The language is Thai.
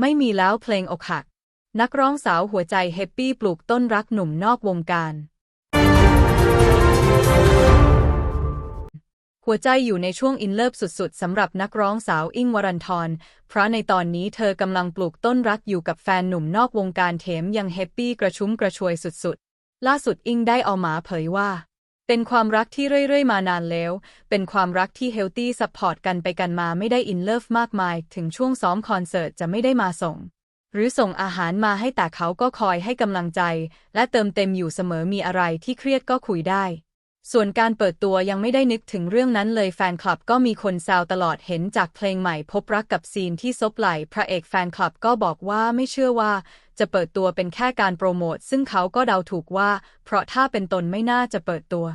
ไม่มีแล้วเพลงอกหัก นักร้องสาวหัวใจแฮปปี้ปลูกต้นรักหนุ่มนอกวงการ หัวใจอยู่ในช่วงอินเลิฟสุดๆสำหรับนักร้องสาวอิงวรันทร เพราะในตอนนี้เธอกำลังปลูกต้นรักอยู่กับแฟนหนุ่มนอกวงการเถมยังแฮปปี้กระชุ่มกระชวยสุดๆ ล่าสุดอิงได้เอาหมาเผยว่า เป็นความรักที่เรื่อยๆ มานานแล้ว เป็นความรักที่เฮลตี้ซัพพอร์ตกันไปกันมาไม่ได้อินเลิฟมากมาย ถึงช่วงซ้อมคอนเสิร์ตจะไม่ได้มาส่ง หรือส่งอาหารมาให้แต่เขาก็คอยให้กำลังใจ และเติมเต็มอยู่เสมอมีอะไรที่เครียดก็คุยได้ ส่วนการเปิดตัวยังไม่ได้นึกถึงเรื่องนั้นเลยแฟนคลับก็มีคนแซวตลอดเห็นจากเพลงใหม่พบรักกับซีนที่ซบไหลพระเอกแฟนคลับก็บอกว่าไม่เชื่อว่า จะเปิดตัวเป็นแค่การโปรโมท ซึ่งเขาก็เดาถูกว่า เพราะถ้าเป็นตนไม่น่าจะเปิดตัว